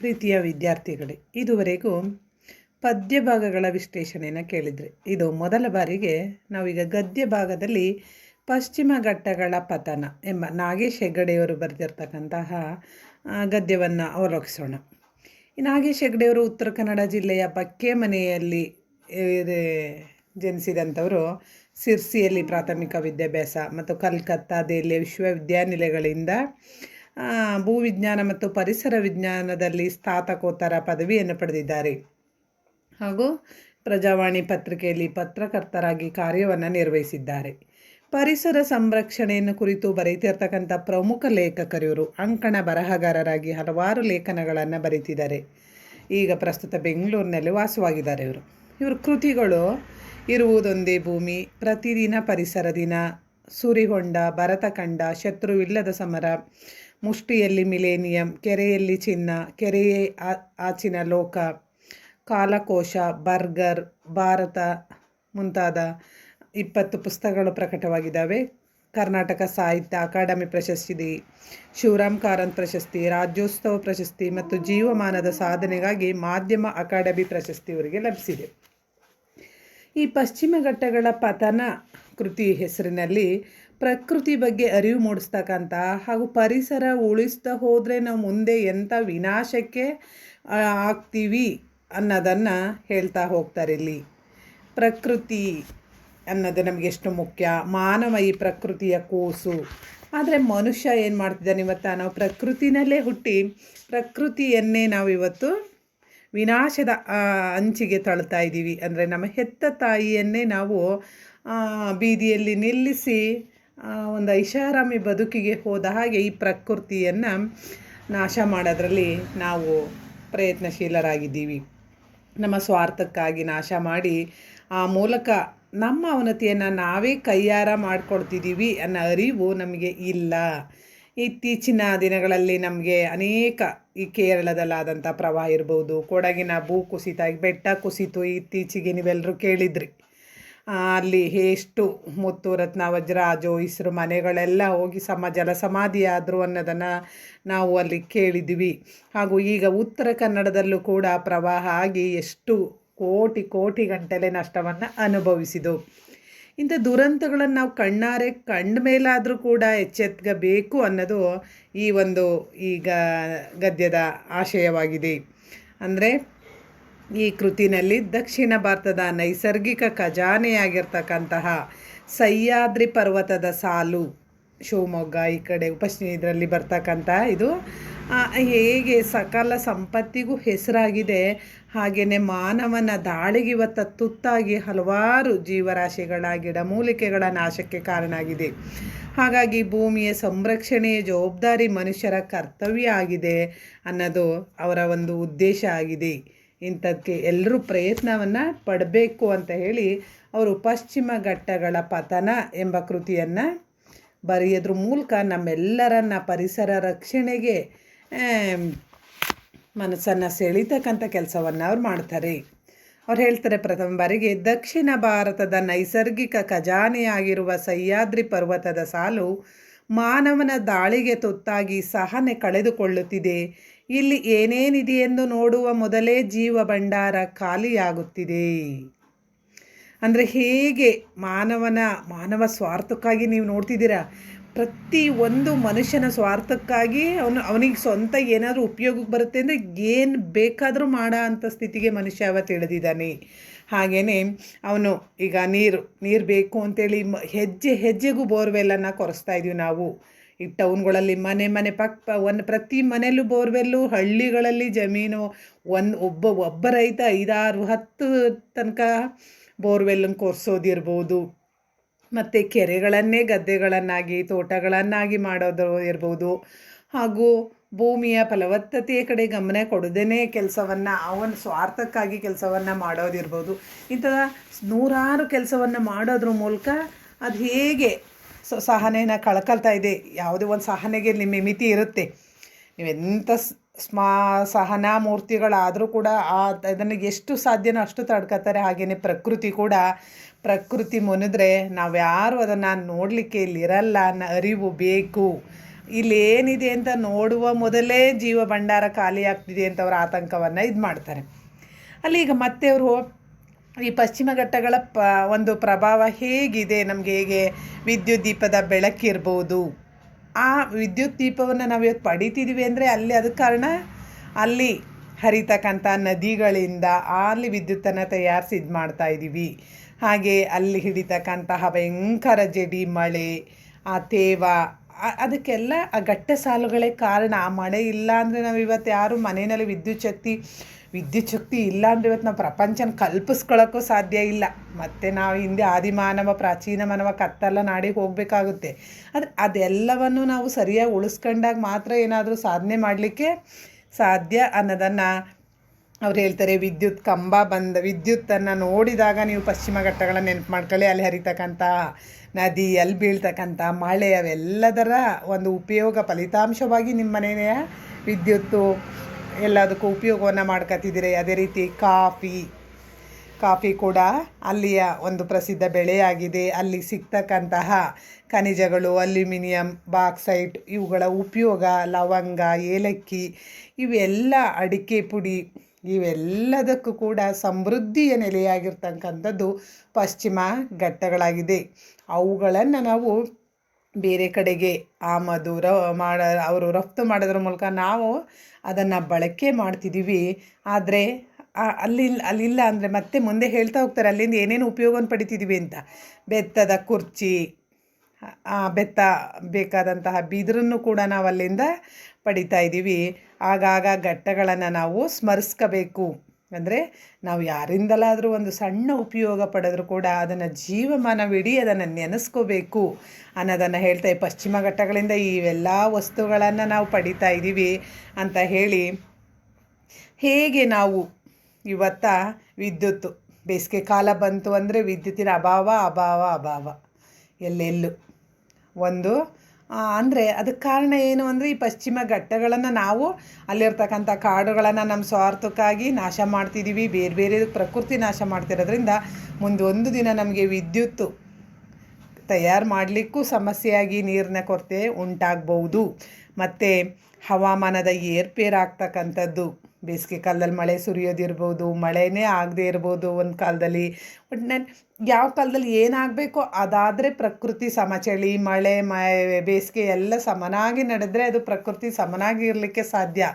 ಪ್ರೀತಿಯ ವಿದ್ಯಾರ್ಥಿಗಳೇ, ಇದುವರೆಗೂ ಪದ್ಯ ಭಾಗಗಳ ವಿಶ್ಲೇಷಣೆಯನ್ನು ಕೇಳಿದ್ರಿ. ಇದು ಮೊದಲ ಬಾರಿಗೆ ನಾವೀಗ ಗದ್ಯ ಭಾಗದಲ್ಲಿ ಪಶ್ಚಿಮ ಘಟ್ಟಗಳ ಪತನ ಎಂಬ ನಾಗೇಶ್ ಹೆಗ್ಗಡೆಯವರು ಬರೆದಿರ್ತಕ್ಕಂತಹ ಗದ್ಯವನ್ನು ಅವಲೋಕಿಸೋಣ. ಈ ನಾಗೇಶ್ ಹೆಗ್ಗಡೆಯವರು ಉತ್ತರ ಕನ್ನಡ ಜಿಲ್ಲೆಯ ಬಕ್ಕೆ ಮನೆಯಲ್ಲಿ ಜನಿಸಿದಂಥವರು ಸಿರ್ಸಿಯಲ್ಲಿ ಪ್ರಾಥಮಿಕ ವಿದ್ಯಾಭ್ಯಾಸ ಮತ್ತು ಕಲ್ಕತ್ತಾ ದೆಹಲಿಯ ವಿಶ್ವವಿದ್ಯಾನಿಲಯಗಳಿಂದ ಭೂವಿಜ್ಞಾನ ಮತ್ತು ಪರಿಸರ ವಿಜ್ಞಾನದಲ್ಲಿ ಸ್ನಾತಕೋತ್ತರ ಪದವಿಯನ್ನು ಪಡೆದಿದ್ದಾರೆ. ಹಾಗೂ ಪ್ರಜಾವಾಣಿ ಪತ್ರಿಕೆಯಲ್ಲಿ ಪತ್ರಕರ್ತರಾಗಿ ಕಾರ್ಯವನ್ನು ನಿರ್ವಹಿಸಿದ್ದಾರೆ. ಪರಿಸರ ಸಂರಕ್ಷಣೆಯನ್ನು ಕುರಿತು ಬರೀತಿರ್ತಕ್ಕಂಥ ಪ್ರಮುಖ ಲೇಖಕರಿವರು ಅಂಕಣ ಬರಹಗಾರರಾಗಿ ಹಲವಾರು ಲೇಖನಗಳನ್ನು ಬರೀತಿದ್ದಾರೆ ಈಗ ಪ್ರಸ್ತುತ ಬೆಂಗಳೂರಿನಲ್ಲಿ ವಾಸವಾಗಿದ್ದಾರೆ ಇವರು. ಇವರು ಕೃತಿಗಳು ಇರುವುದೊಂದೇ ಭೂಮಿ, ಪ್ರತಿದಿನ ಪರಿಸರ ದಿನ ಸುರಿಹೊಂಡ ಭರತಖಂಡ, ಶತ್ರುವಿಲ್ಲದ ಸಮರ ಮುಷ್ಟಿಯಲ್ಲಿ ಮಿಲೇನಿಯಂ, ಕೆರೆಯಲ್ಲಿ ಚಿನ್ನ, ಕೆರೆಯೇ ಆಚಿನ ಲೋಕ, ಕಾಲಕೋಶ, ಬರ್ಗರ್, ಭಾರತ ಮುಂತಾದ ಇಪ್ಪತ್ತು ಪುಸ್ತಕಗಳು ಪ್ರಕಟವಾಗಿದ್ದಾವೆ. ಕರ್ನಾಟಕ ಸಾಹಿತ್ಯ ಅಕಾಡೆಮಿ ಪ್ರಶಸ್ತಿ, ಶಿವರಾಮ್ ಕಾರಂತ್ ಪ್ರಶಸ್ತಿ, ರಾಜ್ಯೋತ್ಸವ ಪ್ರಶಸ್ತಿ ಮತ್ತು ಜೀವಮಾನದ ಸಾಧನೆಗಾಗಿ ಮಾಧ್ಯಮ ಅಕಾಡೆಮಿ ಪ್ರಶಸ್ತಿ ಇವರಿಗೆ ಲಭಿಸಿದೆ. ಈ ಪಶ್ಚಿಮ ಘಟ್ಟಗಳ ಪತನ ಕೃತಿ ಹೆಸರಿನಲ್ಲಿ ಪ್ರಕೃತಿ ಬಗ್ಗೆ ಅರಿವು ಮೂಡಿಸ್ತಕ್ಕಂಥ ಹಾಗೂ ಪರಿಸರ ಉಳಿಸ್ತಾ ಹೋದರೆ ನಾವು ಮುಂದೆ ಎಂಥ ವಿನಾಶಕ್ಕೆ ಆಗ್ತೀವಿ ಅನ್ನೋದನ್ನು ಹೇಳ್ತಾ ಹೋಗ್ತಾರೆ ಇಲ್ಲಿ. ಪ್ರಕೃತಿ ಅನ್ನೋದು ನಮಗೆ ಎಷ್ಟು ಮುಖ್ಯ. ಮಾನವ ಈ ಪ್ರಕೃತಿಯ ಕೂಸು. ಆದರೆ ಮನುಷ್ಯ ಏನು ಮಾಡ್ತಿದ್ದಾನೆ ಇವತ್ತು? ನಾವು ಪ್ರಕೃತಿನಲ್ಲೇ ಹುಟ್ಟಿ ಪ್ರಕೃತಿಯನ್ನೇ ನಾವು ಇವತ್ತು ವಿನಾಶದ ಅಂಚಿಗೆ ತಳ್ತಾ ಇದ್ದೀವಿ. ಅಂದರೆ ನಮ್ಮ ಹೆತ್ತ ತಾಯಿಯನ್ನೇ ನಾವು ಬೀದಿಯಲ್ಲಿ ನಿಲ್ಲಿಸಿ ಒಂದು ಐಷಾರಾಮಿ ಬದುಕಿಗೆ ಹೋದ ಹಾಗೆ ಈ ಪ್ರಕೃತಿಯನ್ನು ನಾಶ ಮಾಡೋದ್ರಲ್ಲಿ ನಾವು ಪ್ರಯತ್ನಶೀಲರಾಗಿದ್ದೀವಿ. ನಮ್ಮ ಸ್ವಾರ್ಥಕ್ಕಾಗಿ ನಾಶ ಮಾಡಿ ಆ ಮೂಲಕ ನಮ್ಮ ಅವನತಿಯನ್ನು ನಾವೇ ಕೈಯಾರ ಮಾಡಿಕೊಡ್ತಿದ್ದೀವಿ ಅನ್ನೋ ಅರಿವು ನಮಗೆ ಇಲ್ಲ. ಇತ್ತೀಚಿನ ದಿನಗಳಲ್ಲಿ ನಮಗೆ ಅನೇಕ ಈ ಕೇರಳದಲ್ಲಾದಂಥ ಪ್ರವಾಹ ಇರ್ಬೋದು, ಕೊಡಗಿನ ಭೂ ಕುಸಿತ, ಬೆಟ್ಟ ಕುಸಿತು ಇತ್ತೀಚೆಗೆ ನೀವೆಲ್ಲರೂ ಕೇಳಿದ್ರಿ. ಅಲ್ಲಿ ಎಷ್ಟು ಮುತ್ತು, ರತ್ನ, ವಜ್ರ ಇಸ್ರು, ಮನೆಗಳೆಲ್ಲ ಹೋಗಿ ಸಮ ಜಲ ಸಮಾಧಿ ಆದರು ಅನ್ನೋದನ್ನು ನಾವು ಅಲ್ಲಿ ಕೇಳಿದ್ವಿ. ಹಾಗೂ ಈಗ ಉತ್ತರ ಕನ್ನಡದಲ್ಲೂ ಕೂಡ ಪ್ರವಾಹ ಆಗಿ ಎಷ್ಟು ಕೋಟಿ ಕೋಟಿ ಗಂಟಲೆ ನಷ್ಟವನ್ನು ಅನುಭವಿಸಿದು ಇಂಥ ದುರಂತಗಳನ್ನು ನಾವು ಕಣ್ಣಾರೆ ಕಂಡ ಮೇಲಾದರೂ ಕೂಡ ಎಚ್ಚೆತ್ಗಬೇಕು ಅನ್ನೋದು ಈ ಒಂದು ಈಗ ಗದ್ಯದ ಆಶಯವಾಗಿದೆ. ಅಂದರೆ ಈ ಕೃತಿನಲ್ಲಿ ದಕ್ಷಿಣ ಭಾರತದ ನೈಸರ್ಗಿಕ ಖಜಾನೆಯಾಗಿರ್ತಕ್ಕಂತಹ ಸಹ್ಯಾದ್ರಿ ಪರ್ವತದ ಸಾಲು ಶಿವಮೊಗ್ಗ ಈ ಕಡೆ ಉಪಶ್ನಿ ಇದರಲ್ಲಿ ಬರ್ತಕ್ಕಂಥ ಇದು ಹೇಗೆ ಸಕಲ ಸಂಪತ್ತಿಗೂ ಹೆಸರಾಗಿದೆ, ಹಾಗೆಯೇ ಮಾನವನ ದಾಳಿಗೆ ಇವತ್ತು ತುತ್ತಾಗಿ ಹಲವಾರು ಜೀವರಾಶಿಗಳ ಗಿಡಮೂಲಿಕೆಗಳ ನಾಶಕ್ಕೆ ಕಾರಣ ಆಗಿದೆ ಹಾಗಾಗಿ ಭೂಮಿಯ ಸಂರಕ್ಷಣೆಯ ಜವಾಬ್ದಾರಿ ಮನುಷ್ಯರ ಕರ್ತವ್ಯ ಆಗಿದೆ ಅನ್ನೋದು ಅವರ ಒಂದು ಉದ್ದೇಶ ಆಗಿದೆ. ಇಂಥದ್ದಕ್ಕೆ ಎಲ್ಲರೂ ಪ್ರಯತ್ನವನ್ನು ಪಡಬೇಕು ಅಂತ ಹೇಳಿ ಅವರು ಪಶ್ಚಿಮ ಘಟ್ಟಗಳ ಪತನ ಎಂಬ ಕೃತಿಯನ್ನು ಬರೆಯೋದ್ರ. ಮೂಲಕ ನಮ್ಮೆಲ್ಲರನ್ನ ಪರಿಸರ ರಕ್ಷಣೆಗೆ ಮನಸ್ಸನ್ನು ಸೆಳೀತಕ್ಕಂಥ ಕೆಲಸವನ್ನು ಅವ್ರು ಮಾಡ್ತಾರೆ. ಅವ್ರು ಹೇಳ್ತಾರೆ, ಪ್ರಥಮ ಬಾರಿಗೆ ದಕ್ಷಿಣ ಭಾರತದ ನೈಸರ್ಗಿಕ ಖಜಾನೆಯಾಗಿರುವ ಸಹ್ಯಾದ್ರಿ ಪರ್ವತದ ಸಾಲು ಮಾನವನ ದಾಳಿಗೆ ತುತ್ತಾಗಿ ಸಹನೆ ಕಳೆದುಕೊಳ್ಳುತ್ತಿದೆ. ಇಲ್ಲಿ ಏನೇನಿದೆಯೆಂದು ನೋಡುವ ಮೊದಲೇ ಜೀವ ಭಂಡಾರ ಖಾಲಿಯಾಗುತ್ತಿದೆ. ಅಂದರೆ ಹೇಗೆ ಮಾನವನ, ಮಾನವ ಸ್ವಾರ್ಥಕ್ಕಾಗಿ ನೀವು ನೋಡ್ತಿದ್ದೀರಾ? ಪ್ರತಿ ಒಂದು ಮನುಷ್ಯನ ಸ್ವಾರ್ಥಕ್ಕಾಗಿ ಅವನು, ಅವನಿಗೆ ಸ್ವಂತ ಏನಾದರೂ ಉಪಯೋಗಕ್ಕೆ ಬರುತ್ತೆ ಅಂದರೆ ಏನು ಬೇಕಾದರೂ ಮಾಡೋ ಅಂಥ ಸ್ಥಿತಿಗೆ ಮನುಷ್ಯ ಅವತ್ತು ಇಳಿದಿದ್ದಾನೆ. ಹಾಗೆಯೇ ಅವನು ಈಗ ನೀರು ನೀರು ಬೇಕು ಅಂತೇಳಿ ಹೆಜ್ಜೆ, ಹೆಜ್ಜೆಗೂ ಬೋರ್ವೆಲ್ಲನ್ನು ಕೊರೆಸ್ತಾ ಇದ್ದೀವಿ ನಾವು. ಈ ಟೌನ್ಗಳಲ್ಲಿ ಮನೆ ಮನೆ ಪಕ್ಕ ಒಂದು ಪ್ರತಿ ಮನೆಯಲ್ಲೂ ಬೋರ್ವೆಲ್ಲು, ಹಳ್ಳಿಗಳಲ್ಲಿ ಜಮೀನು, ಒಂದು ಒಬ್ಬ ಒಬ್ಬ ರೈತ ಐದಾರು, ಹತ್ತು ತನಕ ಬೋರ್ವೆಲ್ಲನ್ನು ಕೊರ್ಸೋದಿರ್ಬೋದು. ಮತ್ತು ಕೆರೆಗಳನ್ನೇ ಗದ್ದೆಗಳನ್ನಾಗಿ, ತೋಟಗಳನ್ನಾಗಿ ಮಾಡೋದು ಇರ್ಬೋದು. ಹಾಗೂ ಭೂಮಿಯ ಫಲವತ್ತತೆಯ ಕಡೆ ಗಮನ ಕೊಡದೇ ಕೆಲಸವನ್ನು, ಅವನ ಸ್ವಾರ್ಥಕ್ಕಾಗಿ ಕೆಲಸವನ್ನು ಮಾಡೋದಿರ್ಬೋದು. ಇಂಥ ನೂರಾರು ಕೆಲಸವನ್ನು ಮಾಡೋದ್ರ ಮೂಲಕ ಅದು ಹೇಗೆ ಸಹನೆನ ಕಳ್ಕೊಳ್ತಾ ಇದೆ. ಯಾವುದೇ ಒಂದು ಸಹನೆಗೆ ನಿಮ್ಮ ಮಿತಿ ಇರುತ್ತೆ. ನೀವೆಂಥ ಸ್ಮಾ ಸಹನಾ ಮೂರ್ತಿಗಳಾದರೂ ಕೂಡ ಆ ಅದನ್ನು ಎಷ್ಟು ಸಾಧ್ಯನೋ ಅಷ್ಟು ತಡ್ಕೋತಾರೆ. ಹಾಗೆಯೇ ಪ್ರಕೃತಿ ಕೂಡ. ಪ್ರಕೃತಿ ಮುನಿದ್ರೆ ನಾವ್ಯಾರು ಅದನ್ನು ನೋಡಲಿಕ್ಕೆ ಇಲ್ಲಿರಲ್ಲ ಅನ್ನೋ ಅರಿವು ಬೇಕು. ಇಲ್ಲೇನಿದೆ ಅಂತ ನೋಡುವ ಮೊದಲೇ ಜೀವ ಭಂಡಾರ ಖಾಲಿ ಆಗ್ತಿದೆ ಅಂತ ಅವರ ಆತಂಕವನ್ನು ಇದು ಮಾಡ್ತಾರೆ ಅಲ್ಲಿ ಈಗ ಮತ್ತೆ ಅವರು ಈ ಪಶ್ಚಿಮ ಘಟ್ಟಗಳ ಪ, ಒಂದು ಪ್ರಭಾವ ಹೇಗಿದೆ? ನಮಗೆ ಹೇಗೆ ವಿದ್ಯುತ್ ದೀಪದ ಬೆಳಕಿರ್ಬೋದು ಆ ವಿದ್ಯುತ್ ದೀಪವನ್ನು ನಾವು ಇವತ್ತು ಪಡಿತಿದ್ದೀವಿ ಅಂದರೆ ಅಲ್ಲಿ ಅದಕ್ಕೆ ಕಾರಣ ಅಲ್ಲಿ ಹರಿತಕ್ಕಂಥ ನದಿಗಳಿಂದ ಅಲ್ಲಿ ವಿದ್ಯುತ್ತನ್ನು ತಯಾರಿಸಿ ಇದು ಮಾಡ್ತಾ ಇದ್ದೀವಿ ಹಾಗೆ ಅಲ್ಲಿ ಹಿಡಿತಕ್ಕಂತಹ ಭಯಂಕರ ಜಡಿ ಮಳೆ ಆ ತೇವ ಅದಕ್ಕೆಲ್ಲ ಆ ಘಟ್ಟ ಸಾಲುಗಳೇ ಕಾರಣ. ಆ ಮಳೆ ಇಲ್ಲ ಅಂದರೆ ನಾವು ಇವತ್ತು ಯಾರು ಮನೆಯಲ್ಲಿ ವಿದ್ಯುತ್ ಶಕ್ತಿ ವಿದ್ಯುತ್ ಶಕ್ತಿ ಇಲ್ಲ ಅಂದರೆ ಇವತ್ತು ನಾವು ಪ್ರಪಂಚನ ಕಲ್ಪಿಸ್ಕೊಳ್ಳೋಕ್ಕೂ ಸಾಧ್ಯ ಇಲ್ಲ. ಮತ್ತು ನಾವು ಹಿಂದೆ ಆದಿಮಾನವ ಪ್ರಾಚೀನ ಮಾನವ ಕತ್ತಲ್ಲ ನಾಡಿಗೆ ಹೋಗಬೇಕಾಗುತ್ತೆ. ಆದರೆ ಅದೆಲ್ಲವನ್ನು ನಾವು ಸರಿಯಾಗಿ ಉಳಿಸ್ಕೊಂಡಾಗ ಮಾತ್ರ ಏನಾದರೂ ಸಾಧನೆ ಮಾಡಲಿಕ್ಕೆ ಸಾಧ್ಯ ಅನ್ನೋದನ್ನು ಅವ್ರು ಹೇಳ್ತಾರೆ, ವಿದ್ಯುತ್ ಕಂಬ ಬಂದ, ವಿದ್ಯುತ್ತನ್ನು ನೋಡಿದಾಗ ನೀವು ಪಶ್ಚಿಮ ಘಟ್ಟಗಳ ನೆನಪು ಮಾಡ್ಕೊಳ್ಳಿ, ಅಲ್ಲಿ ಹರಿತಕ್ಕಂಥ ನದಿ, ಅಲ್ಲಿ ಬೀಳ್ತಕ್ಕಂಥ ಮಳೆ, ಅವೆಲ್ಲದರ ಒಂದು ಉಪಯೋಗ ಫಲಿತಾಂಶವಾಗಿ ನಿಮ್ಮ ಮನೆಯ ವಿದ್ಯುತ್ತು ಎಲ್ಲದಕ್ಕೂ ಉಪಯೋಗವನ್ನು ಮಾಡ್ಕೊತಿದ್ದೀರಿ ಅದೇ ರೀತಿ ಕಾಫಿ ಕಾಫಿ ಕೂಡ ಅಲ್ಲಿಯ ಒಂದು ಪ್ರಸಿದ್ಧ ಬೆಳೆಯಾಗಿದೆ. ಅಲ್ಲಿ ಸಿಗ್ತಕ್ಕಂತಹ ಖನಿಜಗಳು, ಅಲ್ಯೂಮಿನಿಯಂ, ಬಾಕ್ಸೈಟ್, ಇವುಗಳ ಉಪಯೋಗ ಲವಂಗ, ಏಲಕ್ಕಿ, ಇವೆಲ್ಲ ಅಡಿಕೆ ಪುಡಿ ಇವೆಲ್ಲದಕ್ಕೂ ಕೂಡ ಸಮೃದ್ಧಿಯ ನೆಲೆಯಾಗಿರ್ತಕ್ಕಂಥದ್ದು ಪಶ್ಚಿಮ ಘಟ್ಟಗಳಾಗಿದೆ. ಅವುಗಳನ್ನು ನಾವು ಬೇರೆ ಕಡೆಗೆ ಆಮದು ರ ಮಾಡ ಅವರು ರಫ್ತು ಮಾಡೋದ್ರ ಮೂಲಕ ನಾವು ಅದನ್ನು ಬಳಕೆ ಮಾಡ್ತಿದ್ದೀವಿ. ಆದರೆ ಅಲ್ಲಿ ಅಲ್ಲಿಲ್ಲ ಅಂದರೆ ಮತ್ತೆ ಮುಂದೆ ಹೇಳ್ತಾ ಹೋಗ್ತಾರೆ, ಅಲ್ಲಿಂದ ಏನೇನು ಉಪಯೋಗವನ್ನು ಪಡಿತಿದ್ದೀವಿ ಅಂತ. ಬೆತ್ತದ ಕುರ್ಚಿ ಬೆತ್ತ ಬೇಕಾದಂತಹ ಬಿದಿರನ್ನು ಕೂಡ ನಾವು ಅಲ್ಲಿಂದ ಪಡಿತಾ ಇದ್ದೀವಿ. ಆಗಾಗ ಘಟ್ಟಗಳನ್ನು ನಾವು ಸ್ಮರಿಸ್ಕೋಬೇಕು. ಅಂದರೆ ನಾವು ಯಾರಿಂದಲಾದರೂ ಒಂದು ಸಣ್ಣ ಉಪಯೋಗ ಪಡೆದರೂ ಕೂಡ ಅದನ್ನು ಜೀವಮಾನವಿಡೀ ಅದನ್ನು ನೆನೆಸ್ಕೋಬೇಕು. ಅನ್ನೋದನ್ನು ಹೇಳ್ತಾ ಪಶ್ಚಿಮ ಘಟ್ಟಗಳಿಂದ ಇವೆಲ್ಲ ವಸ್ತುಗಳನ್ನು ನಾವು ಪಡಿತಾ ಇದ್ದೀವಿ ಅಂತ ಹೇಳಿ ಹೇಗೆ ನಾವು ಇವತ್ತ ವಿದ್ಯುತ್ತು ಬೇಸಿಗೆ ಕಾಲ ಬಂತು ಅಂದರೆ ವಿದ್ಯುತ್ತಿನ ಅಭಾವ ಅಭಾವ ಅಭಾವ. ಎಲ್ಲೆಲ್ಲೂ. ಒಂದು ಅಂದರೆ ಅದಕ್ಕೆ ಕಾರಣ ಏನು ಅಂದರೆ ಈ ಪಶ್ಚಿಮ ಘಟ್ಟಗಳನ್ನು ನಾವು ಅಲ್ಲಿರ್ತಕ್ಕಂಥ ಕಾಡುಗಳನ್ನು ನಮ್ಮ ಸ್ವಾರ್ಥಕ್ಕಾಗಿ ನಾಶ ಮಾಡ್ತಿದ್ದೀವಿ ಬೇರೆ ಬೇರೆ ಪ್ರಕೃತಿ ನಾಶ ಮಾಡ್ತಿರೋದ್ರಿಂದ ಮುಂದೆ ಒಂದು ದಿನ ನಮಗೆ ವಿದ್ಯುತ್ತು ತಯಾರು ಮಾಡಲಿಕ್ಕೂ ಸಮಸ್ಯೆಯಾಗಿ ನೀರಿನ ಕೊರತೆ ಉಂಟಾಗಬಹುದು ಮತ್ತು ಹವಾಮಾನದ ಏರ್ಪೇರಾಗ್ತಕ್ಕಂಥದ್ದು ಬೇಸಿಗೆ ಕಾಲದಲ್ಲಿ ಮಳೆ ಸುರಿಯೋದಿರ್ಬೋದು, ಮಳೆನೇ ಆಗದೆ ಇರ್ಬೋದು ಒಂದು ಕಾಲದಲ್ಲಿ. ಬಟ್ ನಾನು ಯಾವ ಕಾಲದಲ್ಲಿ ಏನಾಗಬೇಕೋ ಅದಾದರೆ ಪ್ರಕೃತಿ ಸಮಚಳಿ, ಮಳೆ, ಮ, ಬೇಸಿಗೆ ಎಲ್ಲ ಸಮನಾಗಿ ನಡೆದರೆ ಅದು ಪ್ರಕೃತಿ ಸಮನಾಗಿ ಇರಲಿಕ್ಕೆ ಸಾಧ್ಯ.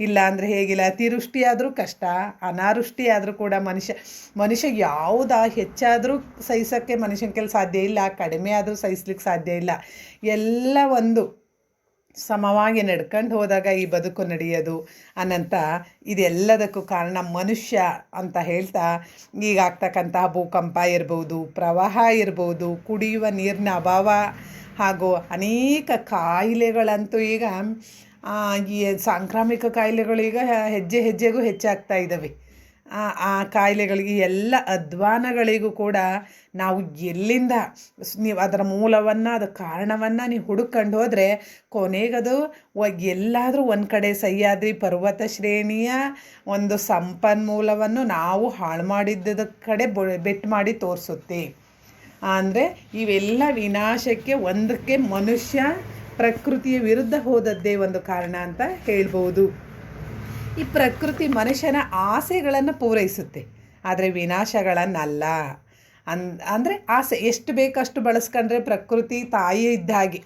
ಇಲ್ಲ ಅಂದರೆ ಹೇಗಿಲ್ಲ ಅತಿವೃಷ್ಟಿ ಆದರೂ ಕಷ್ಟ ಅನಾವೃಷ್ಟಿ ಆದರೂ ಕೂಡ ಮನುಷ್ಯ ಮನುಷ್ಯ ಯಾವುದಾ ಹೆಚ್ಚಾದರೂ ಸಹಿಸೋಕ್ಕೆ ಮನುಷ್ಯನ ಕೆಲಸ ಸಾಧ್ಯ ಇಲ್ಲ ಕಡಿಮೆ ಆದರೂ ಸಹಿಸ್ಲಿಕ್ಕೆ ಸಾಧ್ಯ ಇಲ್ಲ. ಎಲ್ಲ ಒಂದು ಸಮವಾಗಿ ನಡ್ಕೊಂಡು ಹೋದಾಗ ಈ ಬದುಕು ನಡೆಯೋದು ಅನಂತ ಇದೆಲ್ಲದಕ್ಕೂ ಕಾರಣ ಮನುಷ್ಯ ಅಂತ ಹೇಳ್ತಾ ಈಗ ಆಗ್ತಕ್ಕಂತಹ ಭೂಕಂಪ ಇರ್ಬೋದು, ಪ್ರವಾಹ ಇರ್ಬೋದು, ಕುಡಿಯುವ ನೀರಿನ ಅಭಾವ ಹಾಗೂ ಅನೇಕ ಕಾಯಿಲೆಗಳಂತೂ ಈಗ ಈ ಸಾಂಕ್ರಾಮಿಕ ಕಾಯಿಲೆಗಳು ಈಗ ಹೆಜ್ಜೆ ಹೆಜ್ಜೆಗೂ ಹೆಚ್ಚಾಗ್ತಾ ಇದ್ದಾವೆ ಆ ಕಾಯಿಲೆಗಳಿಗೆ ಎಲ್ಲ ಅಧ್ವಾನಗಳಿಗೂ ಕೂಡ ನಾವು ಎಲ್ಲಿಂದ ನೀವು ಅದರ ಮೂಲವನ್ನು, ಅದರ ಕಾರಣವನ್ನು ನೀವು ಹುಡುಕೊಂಡು ಹೋದರೆ ಕೊನೆಗದು ಎಲ್ಲಾದರೂ ಒಂದು ಕಡೆ ಸಹ್ಯಾದ್ರಿ ಪರ್ವತ ಶ್ರೇಣಿಯ ಒಂದು ಸಂಪನ್ಮೂಲವನ್ನು ನಾವು ಹಾಳು ಮಾಡಿದ್ದದ ಕಡೆ ಬೆಟ್ಟು ಮಾಡಿ ತೋರಿಸುತ್ತೆ. ಅಂದರೆ ಇವೆಲ್ಲ ವಿನಾಶಕ್ಕೆ ಒಂದಕ್ಕೆ ಮನುಷ್ಯ ಪ್ರಕೃತಿಯ ವಿರುದ್ಧ ಹೋದದ್ದೇ ಒಂದು ಕಾರಣ ಅಂತ ಹೇಳ್ಬೋದು. ಈ ಪ್ರಕೃತಿ ಮನುಷ್ಯನ ಆಸೆಗಳನ್ನು ಪೂರೈಸುತ್ತೆ. ಆದರೆ ವಿನಾಶಗಳನ್ನಲ್ಲ. ಅನ್, ಅಂದರೆ ಆಸೆ, ಎಷ್ಟು ಬೇಕಷ್ಟು ಬಳಸ್ಕೊಂಡ್ರೆ ಪ್ರಕೃತಿ ತಾಯಿ ಇದ್ದಾಗೆ.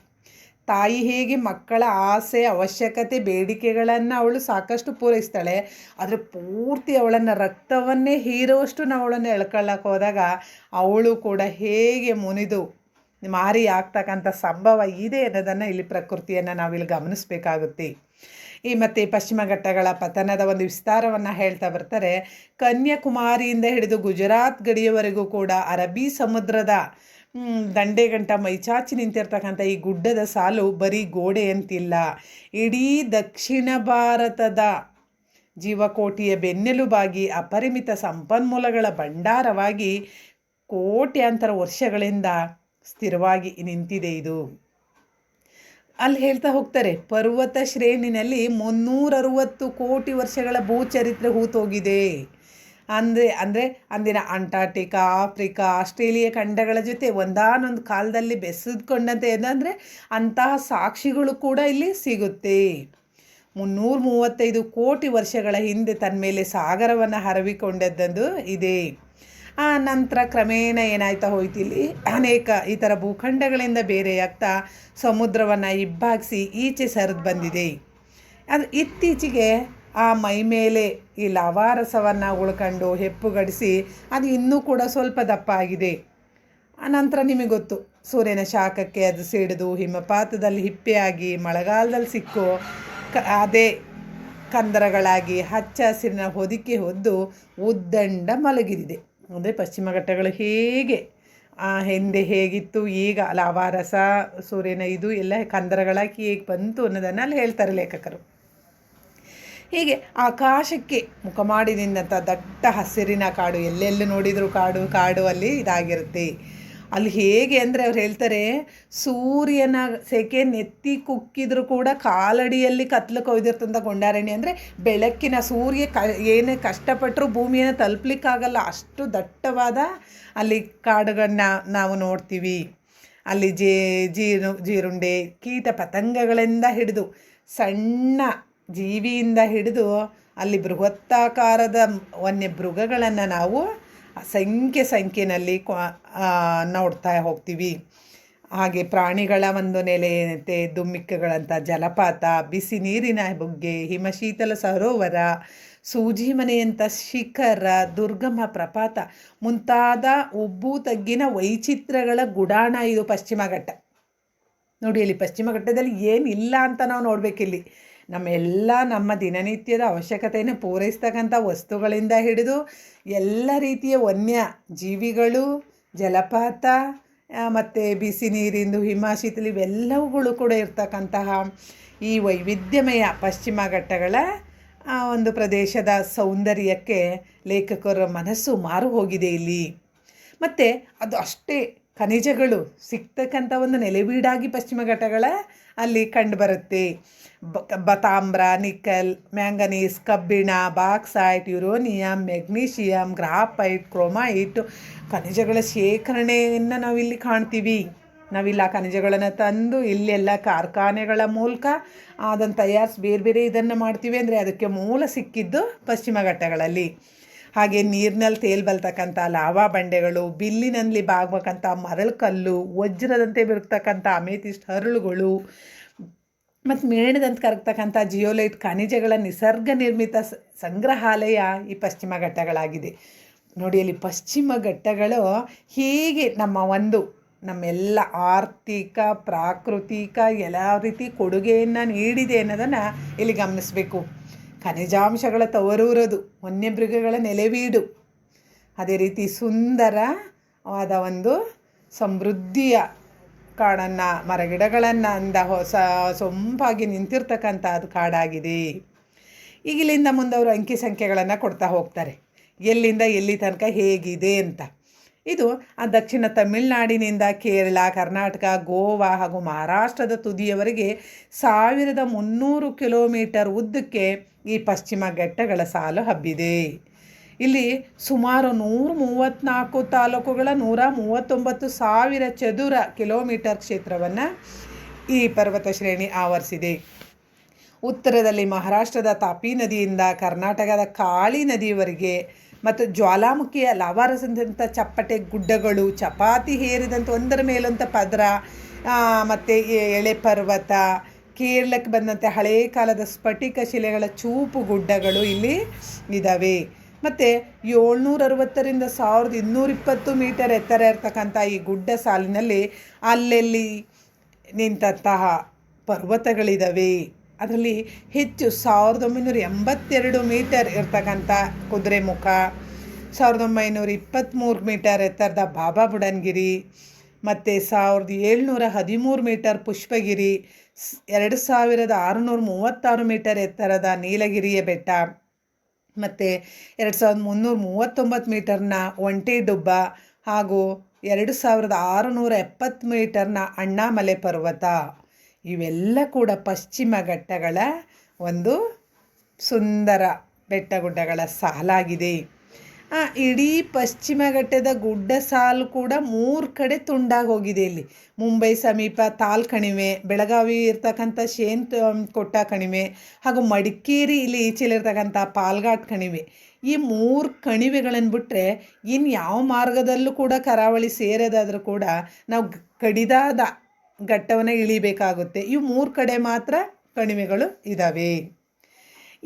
ತಾಯಿ ಹೇಗೆ ಮಕ್ಕಳ ಆಸೆ, ಅವಶ್ಯಕತೆ, ಬೇಡಿಕೆಗಳನ್ನು ಅವಳು ಸಾಕಷ್ಟು ಪೂರೈಸ್ತಾಳೆ. ಆದರೆ ಪೂರ್ತಿ ಅವಳನ್ನು ರಕ್ತವನ್ನೇ ಹೀರೋಷ್ಟು ನಾವು ಅವಳನ್ನು ಎಳ್ಕೊಳ್ಳೋಕೆ ಹೋದಾಗ ಅವಳು ಕೂಡ ಹೇಗೆ ಮುನಿದು, ಮಾರಿ ಆಗ್ತಕ್ಕಂಥ ಸಂಭವ ಇದೆ ಅನ್ನೋದನ್ನು ಇಲ್ಲಿ ಪ್ರಕೃತಿಯನ್ನು ನಾವಿಲ್ಲಿ ಗಮನಿಸಬೇಕಾಗುತ್ತೆ. ಈ ಮತ್ತು ಪಶ್ಚಿಮ ಘಟ್ಟಗಳ ಪತನದ ಒಂದು ವಿಸ್ತಾರವನ್ನು ಹೇಳ್ತಾ ಬರ್ತಾರೆ. ಕನ್ಯಾಕುಮಾರಿಯಿಂದ ಹಿಡಿದು ಗುಜರಾತ್ ಗಡಿಯವರೆಗೂ ಕೂಡ ಅರಬ್ಬಿ ಸಮುದ್ರದ ದಂಡೆಗಂಟ ಮೈಚಾಚಿ ನಿಂತಿರ್ತಕ್ಕಂಥ ಈ ಗುಡ್ಡದ ಸಾಲು ಬರೀ ಗೋಡೆ ಅಂತಿಲ್ಲ. ಇಡೀ ದಕ್ಷಿಣ ಭಾರತದ ಜೀವಕೋಟಿಯ ಬೆನ್ನೆಲುಬಾಗಿ ಅಪರಿಮಿತ ಸಂಪನ್ಮೂಲಗಳ ಭಂಡಾರವಾಗಿ ಕೋಟ್ಯಾಂತರ ವರ್ಷಗಳಿಂದ ಸ್ಥಿರವಾಗಿ ನಿಂತಿದೆ ಇದು. ಅಲ್ಲಿ ಹೇಳ್ತಾ ಹೋಗ್ತಾರೆ, ಪರ್ವತ ಶ್ರೇಣಿನಲ್ಲಿ ಮುನ್ನೂರ ಅರುವತ್ತು ಕೋಟಿ ವರ್ಷಗಳ ಭೂಚರಿತ್ರೆ ಹೂತೋಗಿದೆ. ಅಂದರೆ ಅಂದರೆ ಅಂದಿನ ಅಂಟಾರ್ಟಿಕಾ, ಆಫ್ರಿಕಾ, ಆಸ್ಟ್ರೇಲಿಯಾ ಖಂಡಗಳ ಜೊತೆ ಒಂದಾನೊಂದು ಕಾಲದಲ್ಲಿ ಬೆಸೆದುಕೊಂಡಂತೆ ಏನಂದರೆ ಅಂತಹ ಸಾಕ್ಷಿಗಳು ಕೂಡ ಇಲ್ಲಿ ಸಿಗುತ್ತೆ. ಮುನ್ನೂರ ಮೂವತ್ತೈದು ಕೋಟಿ ವರ್ಷಗಳ ಹಿಂದೆ ತನ್ನ ಮೇಲೆ ಸಾಗರವನ್ನು ಹರವಿಕೊಂಡದ್ದು ಇದೆ. ಆ ನಂತರ ಕ್ರಮೇಣ ಏನಾಯ್ತಾ ಹೋಯ್ತು ಇಲ್ಲಿ ಅನೇಕ ಈ ಥರ ಭೂಖಂಡಗಳಿಂದ ಬೇರೆಯಾಗ್ತಾ ಸಮುದ್ರವನ್ನು ಇಬ್ಬಾಗಿಸಿ ಈಚೆ ಸರಿದು ಬಂದಿದೆ. ಅದು ಇತ್ತೀಚೆಗೆ ಆ ಮೈ ಮೇಲೆ ಈ ಲವಾರಸವನ್ನು ಉಳ್ಕೊಂಡು ಹೆಪ್ಪುಗಡಿಸಿ ಅದು ಇನ್ನೂ ಕೂಡ ಸ್ವಲ್ಪ ದಪ್ಪ ಆಗಿದೆ. ನಂತರ ನಿಮಗೆ ಗೊತ್ತು ಸೂರ್ಯನ ಶಾಖಕ್ಕೆ ಅದು ಸಿಡಿದು ಹಿಮಪಾತದಲ್ಲಿ ಹಿಪ್ಪೆಯಾಗಿ ಮಳೆಗಾಲದಲ್ಲಿ ಸಿಕ್ಕು ಕ ಅದೇ ಕಂದರಗಳಾಗಿ ಹಚ್ಚ ಹಸಿರಿನ ಹೊದಿಕೆ ಹೊದ್ದು ಉದ್ದಂಡ ಮಲಗಿದಿದೆ. ಅಂದರೆ ಪಶ್ಚಿಮ ಘಟ್ಟಗಳು ಹೇಗೆ? ಹಿಂದೆ ಹೇಗಿತ್ತು? ಈಗ ಲಾವಾರಸ ಸೂರ್ಯನ ಇದು ಎಲ್ಲ ಕಂದರಗಳಾಗಿ ಹೇಗೆ ಬಂತು ಅನ್ನೋದನ್ನು ಅಲ್ಲಿ ಹೇಳ್ತಾರೆ ಲೇಖಕರು. ಹೀಗೆ ಆಕಾಶಕ್ಕೆ ಮುಖ ಮಾಡಿ ನಿನ್ನಂಥ ದಟ್ಟ ಹಸಿರಿನ ಕಾಡು ಎಲ್ಲೆಲ್ಲಿ ನೋಡಿದರೂ ಕಾಡು ಕಾಡು ಅಲ್ಲಿ ಇದಾಗಿರುತ್ತೆ. ಅಲ್ಲಿ ಹೇಗೆ ಅಂದರೆ ಅವ್ರು ಹೇಳ್ತಾರೆ, ಸೂರ್ಯನ ಸೆಕೆ ನೆತ್ತಿ ಕುಕ್ಕಿದ್ರು ಕೂಡ ಕಾಲಡಿಯಲ್ಲಿ ಕತ್ಲಕ್ಕೆ ಕೊಯ್ದಿರ್ತಂಥ ಗೊಂಡಾರಣಿ ಅಂದರೆ ಬೆಳಕಿನ ಸೂರ್ಯ ಕ, ಏನೇ ಕಷ್ಟಪಟ್ಟರು ಭೂಮಿಯನ್ನು ತಲುಪಲಿಕ್ಕಾಗಲ್ಲ, ಅಷ್ಟು ದಟ್ಟವಾದ ಅಲ್ಲಿ ಕಾಡುಗಳನ್ನ ನಾವು ನೋಡ್ತೀವಿ. ಅಲ್ಲಿ ಜೇ ಜೀರು ಜೀರುಂಡೆ, ಕೀಟ ಪತಂಗಗಳಿಂದ ಹಿಡಿದು ಸಣ್ಣ ಜೀವಿಯಿಂದ ಹಿಡಿದು ಅಲ್ಲಿ ಬೃಹತ್ತಾಕಾರದ ವನ್ಯ ಮೃಗಗಳನ್ನು ನಾವು ಸಂಖ್ಯೆ ಸಂಖ್ಯೆಯಲ್ಲಿ ನೋಡ್ತಾ ಹೋಗ್ತೀವಿ. ಹಾಗೆ ಪ್ರಾಣಿಗಳ ಒಂದು ನೆಲೆಯಂತೆ ದುಮ್ಮಿಕ್ಕಗಳಂಥ ಜಲಪಾತ, ಬಿಸಿ ನೀರಿನ ಬುಗ್ಗೆ, ಹಿಮಶೀತಲ ಸರೋವರ, ಸೂಜಿ ಮನೆಯಂಥ ಶಿಖರ, ದುರ್ಗಮ ಪ್ರಪಾತ ಮುಂತಾದ ಉಬ್ಬು ತಗ್ಗಿನ ವೈಚಿತ್ರಗಳ ಗುಡಾಣ ಇದು ಪಶ್ಚಿಮ ಘಟ್ಟ. ನೋಡಿ, ಇಲ್ಲಿ ಪಶ್ಚಿಮ ಘಟ್ಟದಲ್ಲಿ ಏನಿಲ್ಲ ಅಂತ ನಾವು ನೋಡಬೇಕಿಲ್ಲಿ. ನಮ್ಮೆಲ್ಲ ನಮ್ಮ ದಿನನಿತ್ಯದ ಅವಶ್ಯಕತೆಯನ್ನು ಪೂರೈಸ್ತಕ್ಕಂಥ ವಸ್ತುಗಳಿಂದ ಹಿಡಿದು ಎಲ್ಲ ರೀತಿಯ ವನ್ಯ ಜೀವಿಗಳು, ಜಲಪಾತ ಮತ್ತು ಬಿಸಿ ನೀರಿಂದು, ಹಿಮಾಶೀತಲಿ ಇವೆಲ್ಲವುಗಳು ಕೂಡ ಇರ್ತಕ್ಕಂತಹ ಈ ವೈವಿಧ್ಯಮಯ ಪಶ್ಚಿಮ ಘಟ್ಟಗಳ ಒಂದು ಪ್ರದೇಶದ ಸೌಂದರ್ಯಕ್ಕೆ ಲೇಖಕರ ಮನಸ್ಸು ಮಾರು ಹೋಗಿದೆ ಇಲ್ಲಿ. ಮತ್ತು ಅದು ಅಷ್ಟೇ ಖನಿಜಗಳು ಸಿಗ್ತಕ್ಕಂಥ ಒಂದು ನೆಲೆವೀಡಾಗಿ ಪಶ್ಚಿಮ ಘಟ್ಟಗಳ ಅಲ್ಲಿ ಕಂಡುಬರುತ್ತೆ ತಾಮ್ರ ನಿಕಲ್, ಮ್ಯಾಂಗನೀಸ್, ಕಬ್ಬಿಣ bauxite uranium, magnesium, graphite chromite ಖನಿಜಗಳ ಶೇಖರಣೆಯನ್ನು ನಾವಿಲ್ಲಿ ಕಾಣ್ತೀವಿ. ನಾವಿಲ್ಲ ಖನಿಜಗಳನ್ನು ತಂದು ಇಲ್ಲೆಲ್ಲ ಕಾರ್ಖಾನೆಗಳ ಮೂಲಕ ಅದನ್ನು ತಯಾರಿಸಿ ಬೇರೆ ಬೇರೆ ಇದನ್ನು ಮಾಡ್ತೀವಿ ಅಂದರೆ ಅದಕ್ಕೆ ಮೂಲ ಸಿಕ್ಕಿದ್ದು ಪಶ್ಚಿಮ ಘಟ್ಟಗಳಲ್ಲಿ. ಹಾಗೆ ನೀರಿನಲ್ಲಿ ತೇಲ್ಬಲ್ತಕ್ಕಂಥ ಲಾವಾ ಬಂಡೆಗಳು ಬಿಲ್ಲಿನಲ್ಲಿ ಬಾಗ್ಬೇಕಂಥ ಮರಳುಕಲ್ಲು ವಜ್ರದಂತೆ ಬಿರುತ್ತಕ್ಕಂಥ ಅಮೇತಿಸ್ಟ್ ಹರಳುಗಳು, ಮತ್ತು ಮೇಣದಂತ ಕರಗ್ತಕ್ಕಂಥ ಜಿಯೋಲೈಟ್ ಖನಿಜಗಳ ನಿಸರ್ಗ ನಿರ್ಮಿತ ಸಂಗ್ರಹಾಲಯ ಈ ಪಶ್ಚಿಮ ಘಟ್ಟಗಳಾಗಿದೆ. ನೋಡಿ ಅಲ್ಲಿ ಪಶ್ಚಿಮ ಘಟ್ಟಗಳು ಹೀಗೆ ನಮ್ಮ ಒಂದು, ನಮ್ಮೆಲ್ಲ ಆರ್ಥಿಕ, ಪ್ರಾಕೃತಿಕ, ಎಲ್ಲ ರೀತಿ ಕೊಡುಗೆಯನ್ನು ನೀಡಿದೆ ಅನ್ನೋದನ್ನು ಇಲ್ಲಿ ಗಮನಿಸಬೇಕು. ಖನಿಜಾಂಶಗಳ ತವರೂರದು, ವನ್ಯಮೃಗಗಳ ನೆಲೆವೀಡು. ಅದೇ ರೀತಿ ಸುಂದರವಾದ ಒಂದು ಸಮೃದ್ಧಿಯ ಕಾಡನ್ನು, ಮರಗಿಡಗಳನ್ನು ಅಂದ ಹೊಸ ಸೊಂಪಾಗಿ ನಿಂತಿರ್ತಕ್ಕಂಥದ್ದು ಕಾಡಾಗಿದೆ. ಈಗ ಇಲ್ಲಿಂದ ಮುಂದೆ ಅವರು ಅಂಕಿ ಸಂಖ್ಯೆಗಳನ್ನು ಕೊಡ್ತಾ ಹೋಗ್ತಾರೆ. ಎಲ್ಲಿಂದ ಎಲ್ಲಿ ತನಕ ಹೇಗಿದೆ ಅಂತ. ಇದು ಆ ದಕ್ಷಿಣ ತಮಿಳುನಾಡಿನಿಂದ ಕೇರಳ, ಕರ್ನಾಟಕ, ಗೋವಾ ಹಾಗೂ ಮಹಾರಾಷ್ಟ್ರದ ತುದಿಯವರೆಗೆ ಸಾವಿರದ ಮುನ್ನೂರು ಕಿಲೋಮೀಟರ್ ಉದ್ದಕ್ಕೆ ಈ ಪಶ್ಚಿಮ ಘಟ್ಟಗಳ ಸಾಲು ಹಬ್ಬಿದೆ. ಇಲ್ಲಿ ಸುಮಾರು ನೂರ ಮೂವತ್ತ್ನಾಲ್ಕು ತಾಲೂಕುಗಳ ನೂರ ಮೂವತ್ತೊಂಬತ್ತು ಸಾವಿರ ಚದುರ ಕಿಲೋಮೀಟರ್ ಕ್ಷೇತ್ರವನ್ನು ಈ ಪರ್ವತ ಶ್ರೇಣಿ ಆವರಿಸಿದೆ. ಉತ್ತರದಲ್ಲಿ ಮಹಾರಾಷ್ಟ್ರದ ತಾಪಿ ನದಿಯಿಂದ ಕರ್ನಾಟಕದ ಕಾಳಿ ನದಿಯವರೆಗೆ ಮತ್ತು ಜ್ವಾಲಾಮುಖಿಯ ಲಾವಾರಸದಂಥ ಚಪ್ಪಟೆ ಗುಡ್ಡಗಳು, ಚಪಾತಿ ಹೇರಿದಂಥ ಒಂದರ ಮೇಲಂಥ ಪದರ ಮತ್ತು ಎಳೆ ಪರ್ವತ, ಕೇರಳಕ್ಕೆ ಬಂದಂತೆ ಹಳೇ ಕಾಲದ ಸ್ಫಟಿಕ ಶಿಲೆಗಳ ಚೂಪು ಗುಡ್ಡಗಳು ಇಲ್ಲಿ ಇದ್ದಾವೆ ಮತ್ತು ಏಳ್ನೂರ ಅರವತ್ತರಿಂದ ಸಾವಿರದ ಇನ್ನೂರಿಪ್ಪತ್ತು ಮೀಟರ್ ಎತ್ತರ ಇರ್ತಕ್ಕಂಥ ಈ ಗುಡ್ಡ ಸಾಲಿನಲ್ಲಿ ಅಲ್ಲೆಲ್ಲಿ ನಿಂತಹ ಪರ್ವತಗಳಿದ್ದಾವೆ ಅದರಲ್ಲಿ ಹೆಚ್ಚು ಸಾವಿರದ ಒಂಬೈನೂರ ಎಂಬತ್ತೆರಡು ಮೀಟರ್ ಇರ್ತಕ್ಕಂಥ ಕುದುರೆಮುಖ ಸಾವಿರದ ಒಂಬೈನೂರ ಇಪ್ಪತ್ತ್ಮೂರು ಮೀಟರ್ ಎತ್ತರದ ಬಾಬಾ ಬುಡನ್ಗಿರಿ, ಮತ್ತು ಸಾವಿರದ ಏಳ್ನೂರ ಹದಿಮೂರು ಮೀಟರ್ ಪುಷ್ಪಗಿರಿ, ಎರಡು ಸಾವಿರದ ಆರುನೂರ ಮೂವತ್ತಾರು ಮೀಟರ್ ಎತ್ತರದ ನೀಲಗಿರಿಯ ಬೆಟ್ಟ, ಮತ್ತು ಎರಡು ಸಾವಿರದ ಮುನ್ನೂರ ಮೂವತ್ತೊಂಬತ್ತು ಮೀಟರ್ನ ಒಂಟಿ ಡುಬ್ಬ ಹಾಗೂ ಎರಡು ಸಾವಿರದ ಆರುನೂರ ಎಪ್ಪತ್ತು ಮೀಟರ್ನ ಅಣ್ಣಾಮಲೆ ಪರ್ವತ. ಇವೆಲ್ಲ ಕೂಡ ಪಶ್ಚಿಮ ಘಟ್ಟಗಳ ಒಂದು ಸುಂದರ ಬೆಟ್ಟ ಗುಡ್ಡಗಳ ಸಾಲಾಗಿದೆ ಇಡೀ ಪಶ್ಚಿಮ ಘಟ್ಟದ ಗುಡ್ಡ ಸಾಲು ಕೂಡ ಮೂರು ಕಡೆ ತುಂಡಾಗಿ ಹೋಗಿದೆ ಇಲ್ಲಿ. ಮುಂಬೈ ಸಮೀಪ ತಾಲ್ ಕಣಿವೆ, ಬೆಳಗಾವಿ ಇರ್ತಕ್ಕಂಥ ಶೇನ್ ಕೊಟ್ಟ ಕಣಿವೆ, ಹಾಗೂ ಮಡಿಕೇರಿ ಇಲ್ಲಿ ಈಚೆಲಿರ್ತಕ್ಕಂಥ ಪಾಲ್ಘಾಟ್ ಕಣಿವೆ. ಈ ಮೂರು ಕಣಿವೆಗಳನ್ನು ಬಿಟ್ಟರೆ ಇನ್ನು ಯಾವ ಮಾರ್ಗದಲ್ಲೂ ಕೂಡ ಕರಾವಳಿ ಸೇರೋದಾದರೂ ಕೂಡ ನಾವು ಕಡಿದಾದ ಘಟ್ಟವನ್ನು ಇಳಿಬೇಕಾಗುತ್ತೆ. ಇವು ಮೂರು ಕಡೆ ಮಾತ್ರ ಕಣಿವೆಗಳು ಇದ್ದಾವೆ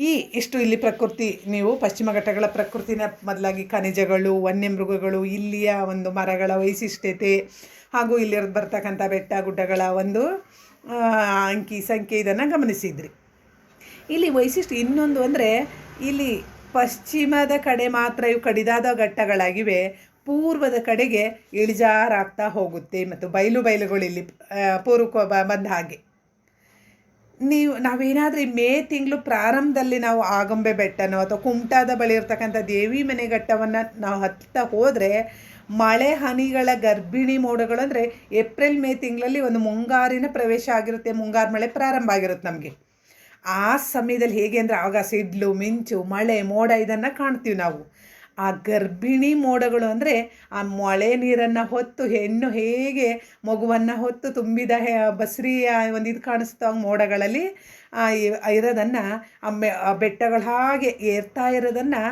ಈ ಇಷ್ಟು ಇಲ್ಲಿ ಪ್ರಕೃತಿ, ನೀವು ಪಶ್ಚಿಮ ಘಟ್ಟಗಳ ಪ್ರಕೃತಿನ ಮೊದಲಾಗಿ ಖನಿಜಗಳು, ವನ್ಯಮೃಗಗಳು, ಇಲ್ಲಿಯ ಒಂದು ಮರಗಳ ವೈಶಿಷ್ಟ್ಯತೆ, ಹಾಗೂ ಇಲ್ಲಿ ಬರ್ತಕ್ಕಂಥ ಬೆಟ್ಟ, ಗುಡ್ಡಗಳ ಒಂದು ಅಂಕಿ ಸಂಖ್ಯೆ ಇದನ್ನು ಗಮನಿಸಿದ್ರಿ. ಇಲ್ಲಿ ವೈಶಿಷ್ಟ್ಯ ಇನ್ನೊಂದು ಅಂದರೆ ಇಲ್ಲಿ ಪಶ್ಚಿಮದ ಕಡೆ ಮಾತ್ರ ಇವು ಕಡಿದಾದ ಘಟ್ಟಗಳಾಗಿವೆ. ಪೂರ್ವದ ಕಡೆಗೆ ಇಳಿಜಾರಾಗ್ತಾ ಹೋಗುತ್ತೆ ಮತ್ತು ಬಯಲು ಬಯಲುಗಳು ಇಲ್ಲಿ ಪೂರ್ವಕ್ಕೆ ಬಂದ ಹಾಗೆ. ನೀವು, ನಾವೇನಾದರೂ ಮೇ ತಿಂಗಳು ಪ್ರಾರಂಭದಲ್ಲಿ ನಾವು ಆಗಂಬೆ ಬೆಟ್ಟನೋ ಅಥವಾ ಕುಮಟಾದ ಬಳಿ ಇರ್ತಕ್ಕಂಥ ದೇವಿ ಮನೆ ಘಟ್ಟವನ್ನು ನಾವು ಹತ್ತಾ ಹೋದರೆ ಮಳೆ ಹನಿಗಳ ಗರ್ಭಿಣಿ ಮೋಡಗಳು ಅಂದರೆ ಏಪ್ರಿಲ್, ಮೇ ತಿಂಗಳಲ್ಲಿ ಒಂದು ಮುಂಗಾರಿನ ಪ್ರವೇಶ ಆಗಿರುತ್ತೆ, ಮುಂಗಾರು ಮಳೆ ಪ್ರಾರಂಭ ಆಗಿರುತ್ತೆ ನಮಗೆ. ಆ ಸಮಯದಲ್ಲಿ ಹೇಗೆ ಅಂದರೆ ಆಗ ಸಿಡ್ಲು, ಮಿಂಚು, ಮಳೆ, ಮೋಡ ಇದನ್ನು ಕಾಣ್ತೀವಿ ನಾವು. ಆ ಗರ್ಭಿಣಿ ಮೋಡಗಳು ಅಂದರೆ ಆ ಮಳೆ ನೀರನ್ನು ಹೊತ್ತು, ಹೆಣ್ಣು ಹೇಗೆ ಮಗುವನ್ನು ಹೊತ್ತು ತುಂಬಿದ ಹೆ ಒಂದು ಇದು ಕಾಣಿಸ್ತಾವ ಮೋಡಗಳಲ್ಲಿ. ಇರೋದನ್ನು ಆ ಬೆಟ್ಟಗಳು ಹಾಗೆ ಏರ್ತಾ ಇರೋದನ್ನು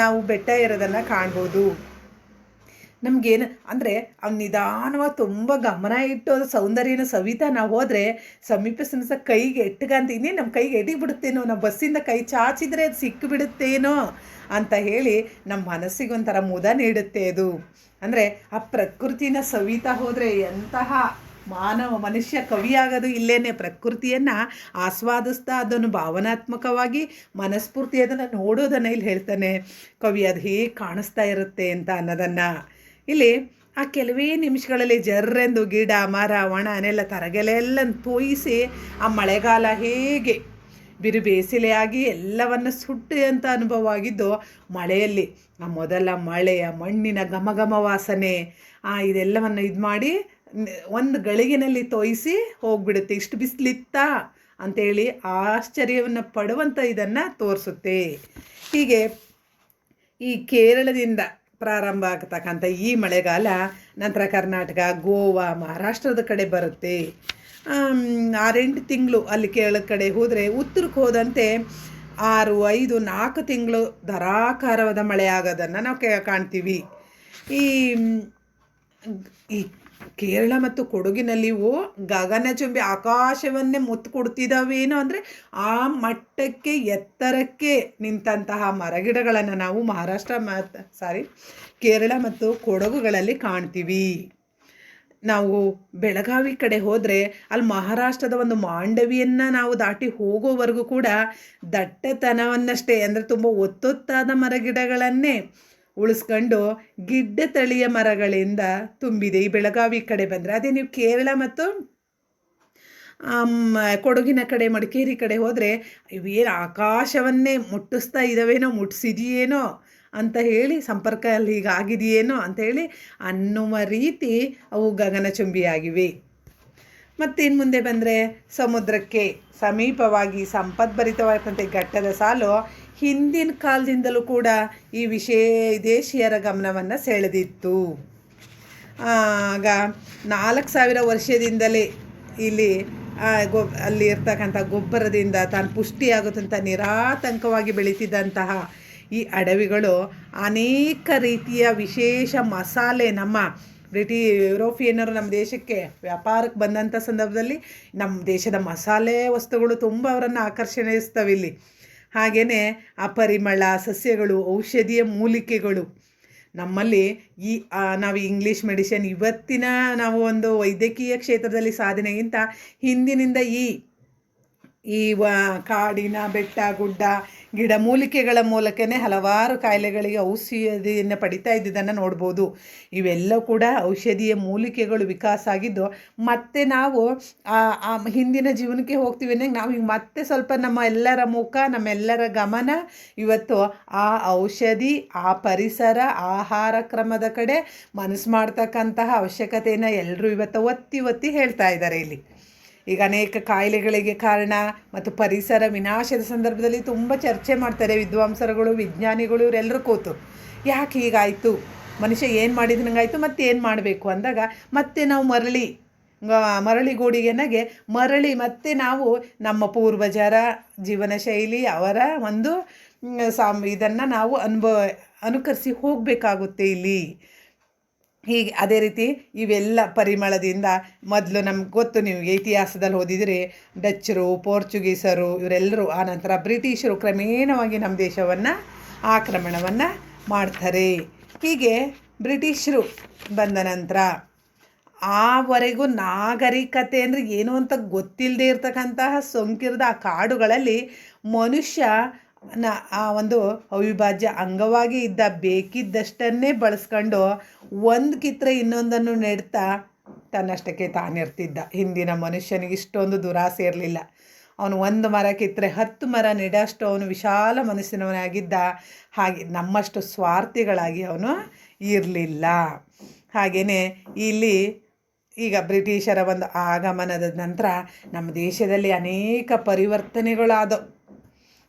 ನಾವು ಬೆಟ್ಟ ಇರೋದನ್ನು ಕಾಣ್ಬೋದು. ನಮಗೇನು, ಅಂದರೆ ಅವ್ನು ನಿಧಾನವಾಗಿ ತುಂಬ ಗಮನ ಇಟ್ಟು ಅದು ಸೌಂದರ್ಯನ ಸವಿತಾ ನಾವು ಹೋದರೆ ಸಮೀಪ ಸಹ ಕೈಗೆ ಎಟ್ಗಂತೀನಿ ನಮ್ಮ ಕೈಗೆ ಎಡಿಬಿಡುತ್ತೇನೋ ಬಿಡುತ್ತೇನೋ ನಾವು ಬಸ್ಸಿಂದ ಕೈ ಚಾಚಿದರೆ ಅದು ಸಿಕ್ಕಿಬಿಡುತ್ತೇನೋ ಅಂತ ಹೇಳಿ ನಮ್ಮ ಮನಸ್ಸಿಗೆ ಒಂಥರ ಮುದ ನೀಡುತ್ತೆ ಅದು ಅಂದರೆ ಆ ಪ್ರಕೃತಿನ ಸವಿತಾ ಹೋದರೆ ಎಂತಹ ಮಾನವ ಮನುಷ್ಯ ಕವಿಯಾಗೋದು ಇಲ್ಲೇನೆ. ಪ್ರಕೃತಿಯನ್ನು ಆಸ್ವಾದಿಸ್ತಾ ಅದನ್ನು ಭಾವನಾತ್ಮಕವಾಗಿ ಮನಸ್ಫೂರ್ತಿ ಅದನ್ನು ನೋಡೋದನ್ನು ಇಲ್ಲಿ ಹೇಳ್ತಾನೆ. ಕವಿ, ಅದು ಹೇಗೆ ಕಾಣಿಸ್ತಾ ಇರುತ್ತೆ ಅಂತ ಅನ್ನೋದನ್ನು. ಇಲ್ಲಿ ಆ ಕೆಲವೇ ನಿಮಿಷಗಳಲ್ಲಿ ಜರ್ರೆಂದು ಗಿಡ, ಮರ, ಒಣ, ನೆಲ ತರಗೆಲೆಲ್ಲ ತೋಯಿಸಿ ಆ ಮಳೆಗಾಲ ಹೇಗೆ ಬಿರು ಬೇಸಿಲೆಯಾಗಿ ಎಲ್ಲವನ್ನು ಸುಟ್ಟು ಅಂತ ಅನುಭವ ಆಗಿದ್ದು ಮಳೆಯಲ್ಲಿ. ಆ ಮೊದಲ ಮಳೆಯ ಮಣ್ಣಿನ ಘಮ ಘಮ ವಾಸನೆ, ಆ ಇದೆಲ್ಲವನ್ನು ಇದು ಮಾಡಿ ಒಂದು ಗಳಿಗೆನಲ್ಲಿ ತೋಯಿಸಿ ಹೋಗ್ಬಿಡುತ್ತೆ. ಇಷ್ಟು ಬಿಸಿಲಿತ್ತಾ ಅಂಥೇಳಿ ಆಶ್ಚರ್ಯವನ್ನು ಪಡುವಂಥ ಇದನ್ನು ತೋರಿಸುತ್ತೆ. ಹೀಗೆ ಈ ಕೇರಳದಿಂದ ಪ್ರಾರಂಭ ಆಗ್ತಕ್ಕಂಥ ಈ ಮಳೆಗಾಲ ನಂತರ ಕರ್ನಾಟಕ, ಗೋವಾ, ಮಹಾರಾಷ್ಟ್ರದ ಕಡೆ ಬರುತ್ತೆ. ಆರೆಂಟು ತಿಂಗಳು ಅಲ್ಲಿ ಕೇರಳದ ಕಡೆ ಹೋದರೆ ಉತ್ತರಕ್ಕೆ ಹೋದಂತೆ ಆರು, ಐದು, ನಾಲ್ಕು ತಿಂಗಳು ಧಾರಾಕಾರವಾದ ಮಳೆ ಆಗೋದನ್ನು ನಾವು ಕೇ, ಕಾಣ್ತೀವಿ. ಈ ಈ ಕೇರಳ ಮತ್ತು ಕೊಡಗಿನಲ್ಲಿ ಓ ಗಗನಚುಂಬಿ ಆಕಾಶವನ್ನೇ ಮುತ್ತು ಕೊಡ್ತಿದ್ದಾವೇನೋ ಅಂದರೆ ಆ ಮಟ್ಟಕ್ಕೆ, ಎತ್ತರಕ್ಕೆ ನಿಂತಹ ಮರಗಿಡಗಳನ್ನು ನಾವು ಮಹಾರಾಷ್ಟ್ರ ಸಾರಿ ಕೇರಳ ಮತ್ತು ಕೊಡಗುಗಳಲ್ಲಿ ಕಾಣ್ತೀವಿ. ನಾವು ಬೆಳಗಾವಿ ಕಡೆ ಹೋದರೆ ಅಲ್ಲಿ ಮಹಾರಾಷ್ಟ್ರದ ಒಂದು ಮಾಂಡವಿಯನ್ನು ನಾವು ದಾಟಿ ಹೋಗೋವರೆಗೂ ಕೂಡ ದಟ್ಟತನವನ್ನಷ್ಟೇ, ಅಂದರೆ ತುಂಬ ಒತ್ತೊತ್ತಾದ ಮರಗಿಡಗಳನ್ನೇ ಉಳಿಸ್ಕೊಂಡು ಗಿಡ್ಡ ತಳಿಯ ಮರಗಳಿಂದ ತುಂಬಿದೆ ಈ ಬೆಳಗಾವಿ ಕಡೆ ಬಂದರೆ. ಅದೇ ನೀವು ಕೇರಳ ಮತ್ತು ಕೊಡಗಿನ ಕಡೆ, ಮಡಿಕೇರಿ ಕಡೆ ಹೋದರೆ ಇವೇನು ಆಕಾಶವನ್ನೇ ಮುಟ್ಟಿಸ್ತಾ ಇದ್ದಾವೇನೋ ಮುಟ್ಟಿಸಿದೆಯೇನೋ ಅಂತ ಹೇಳಿ ಸಂಪರ್ಕ ಅಲ್ಲಿ ಹೀಗಾಗಿದೆಯೇನೋ ಅಂತ ಹೇಳಿ ಅನ್ನುವ ರೀತಿ ಅವು ಗಗನಚುಂಬಿಯಾಗಿವೆ. ಮತ್ತಿನ್ನು ಮುಂದೆ ಬಂದರೆ ಸಮುದ್ರಕ್ಕೆ ಸಮೀಪವಾಗಿ ಸಂಪದ್ಭರಿತವಾದಂಥ ಘಟ್ಟದ ಸಾಲು ಹಿಂದಿನ ಕಾಲದಿಂದಲೂ ಕೂಡ ಈ ವಿಷಯ ವಿದೇಶಿಯರ ಗಮನವನ್ನು ಸೆಳೆದಿತ್ತು. ಆಗ ನಾಲ್ಕು ಸಾವಿರ ವರ್ಷದಿಂದಲೇ ಇಲ್ಲಿ ಗೊ ಅಲ್ಲಿ ಇರ್ತಕ್ಕಂಥ ಗೊಬ್ಬರದಿಂದ ತಾನು ಪುಷ್ಟಿಯಾಗುತ್ತಂಥ ನಿರಾತಂಕವಾಗಿ ಬೆಳೀತಿದ್ದಂತಹ ಈ ಅಡವಿಗಳು ಅನೇಕ ರೀತಿಯ ವಿಶೇಷ ಮಸಾಲೆ ನಮ್ಮ ಬ್ರಿಟಿ ಯುರೋಪಿಯನ್ನರು ನಮ್ಮ ದೇಶಕ್ಕೆ ವ್ಯಾಪಾರಕ್ಕೆ ಬಂದಂಥ ಸಂದರ್ಭದಲ್ಲಿ ನಮ್ಮ ದೇಶದ ಮಸಾಲೆ ವಸ್ತುಗಳು ತುಂಬ ಅವರನ್ನು ಆಕರ್ಷಣಿಸ್ತವೆ ಇಲ್ಲಿ. ಹಾಗೆಯೇ ಅಪರಿಮಳ, ಸಸ್ಯಗಳು, ಔಷಧೀಯ ಮೂಲಿಕೆಗಳು. ನಮ್ಮಲ್ಲಿ ಈ ನಾವು ಇಂಗ್ಲೀಷ್ ಮೆಡಿಸಿನ್ ಇವತ್ತಿನ ನಾವು ಒಂದು ವೈದ್ಯಕೀಯ ಕ್ಷೇತ್ರದಲ್ಲಿ ಸಾಧನೆಗಿಂತ ಹಿಂದಿನಿಂದ ಈ ಈ, ವ, ಕಾಡಿನ ಬೆಟ್ಟ, ಗುಡ್ಡ ಗಿಡ ಮೂಲಕವೇ ಹಲವಾರು ಕಾಯಿಲೆಗಳಿಗೆ ಔಷಧಿಯನ್ನು ಪಡಿತಾ ಇದ್ದಿದ್ದನ್ನು ನೋಡ್ಬೋದು. ಇವೆಲ್ಲ ಕೂಡ ಔಷಧೀಯ ಮೂಲಿಕೆಗಳು ವಿಕಾಸ ಆಗಿದ್ದು, ಮತ್ತೆ ನಾವು ಆ ಆ ಹಿಂದಿನ ಜೀವನಕ್ಕೆ ಹೋಗ್ತೀವಿ ಅಂದಾಗ ನಾವು ಈಗ ಮತ್ತೆ ಸ್ವಲ್ಪ ನಮ್ಮ ಎಲ್ಲರ ಮುಖ, ನಮ್ಮೆಲ್ಲರ ಗಮನ ಇವತ್ತು ಆ ಔಷಧಿ, ಆ ಪರಿಸರ, ಆಹಾರ ಕ್ರಮದ ಕಡೆ ಮನಸ್ಸು ಮಾಡ್ತಕ್ಕಂತಹ ಅವಶ್ಯಕತೆಯನ್ನು ಎಲ್ಲರೂ ಇವತ್ತು ಒತ್ತಿ ಒತ್ತಿ ಹೇಳ್ತಾ ಇದ್ದಾರೆ ಇಲ್ಲಿ. ಈಗ ಅನೇಕ ಕಾಯಿಲೆಗಳಿಗೆ ಕಾರಣ ಮತ್ತು ಪರಿಸರ ವಿನಾಶದ ಸಂದರ್ಭದಲ್ಲಿ ತುಂಬ ಚರ್ಚೆ ಮಾಡ್ತಾರೆ ವಿದ್ವಾಂಸರುಗಳು, ವಿಜ್ಞಾನಿಗಳು ಇವರೆಲ್ಲರೂ ಕೂತು. ಯಾಕೆ ಹೀಗಾಯಿತು? ಮನುಷ್ಯ ಏನು ಮಾಡಿದನಂಗಾಯಿತು ಮತ್ತೆ ಏನು ಮಾಡಬೇಕು ಅಂದಾಗ ಮತ್ತೆ ನಾವು ಮರಳಿ ಮರಳಿ ಗೂಡಿಗೆನಗೆ ಮರಳಿ ಮತ್ತೆ ನಾವು ನಮ್ಮ ಪೂರ್ವಜರ ಜೀವನ ಶೈಲಿ, ಅವರ ಒಂದು ಸಾಮ್ ಇದನ್ನು ನಾವು ಅನುಭವ, ಅನುಕರಿಸಿ ಹೋಗಬೇಕಾಗುತ್ತೆ ಇಲ್ಲಿ. ಹೀಗೆ ಅದೇ ರೀತಿ ಇವೆಲ್ಲ ಪರಿಮಳದಿಂದ ಮೊದಲು ನಮ್ಗೆ ಗೊತ್ತು ನೀವು ಇತಿಹಾಸದಲ್ಲಿ ಓದಿದರೆ ಡಚ್ಚರು, ಪೋರ್ಚುಗೀಸರು ಇವರೆಲ್ಲರೂ ಆನಂತರ ಬ್ರಿಟಿಷರು ಕ್ರಮೇಣವಾಗಿ ನಮ್ಮ ದೇಶವನ್ನು ಆಕ್ರಮಣವನ್ನು ಮಾಡ್ತಾರೆ. ಹೀಗೆ ಬ್ರಿಟಿಷರು ಬಂದ ನಂತರ ಆವರೆಗೂ ನಾಗರಿಕತೆ ಅಂದರೆ ಏನು ಅಂತ ಗೊತ್ತಿಲ್ಲದೆ ಇರ್ತಕ್ಕಂತಹ ಸೋಂಕಿರದ ಆ ಕಾಡುಗಳಲ್ಲಿ ಮನುಷ್ಯ ನ ಆ ಒಂದು ಅವಿಭಾಜ್ಯ ಅಂಗವಾಗಿ ಇದ್ದ ಬೇಕಿದ್ದಷ್ಟನ್ನೇ ಬಳಸ್ಕೊಂಡು ಒಂದು ಕಿತ್ತರೆ ಇನ್ನೊಂದನ್ನು ನೆಡ್ತಾ ತನ್ನಷ್ಟಕ್ಕೆ ತಾನಿರ್ತಿದ್ದ. ಹಿಂದಿನ ಮನುಷ್ಯನಿಗೆ ಇಷ್ಟೊಂದು ದುರಾಸೆ ಇರಲಿಲ್ಲ. ಅವನು ಒಂದು ಮರ ಕಿತ್ತರೆ ಹತ್ತು ಮರ ನೆಡಷ್ಟು ಅವನು ವಿಶಾಲ ಮನಸ್ಸಿನವನಾಗಿದ್ದ ಹಾಗೆ ನಮ್ಮಷ್ಟು ಸ್ವಾರ್ಥಿಗಳಾಗಿ ಅವನು ಇರಲಿಲ್ಲ. ಹಾಗೆಯೇ ಇಲ್ಲಿ ಈಗ ಬ್ರಿಟಿಷರ ಒಂದು ಆಗಮನದ ನಂತರ ನಮ್ಮ ದೇಶದಲ್ಲಿ ಅನೇಕ ಪರಿವರ್ತನೆಗಳಾದವು.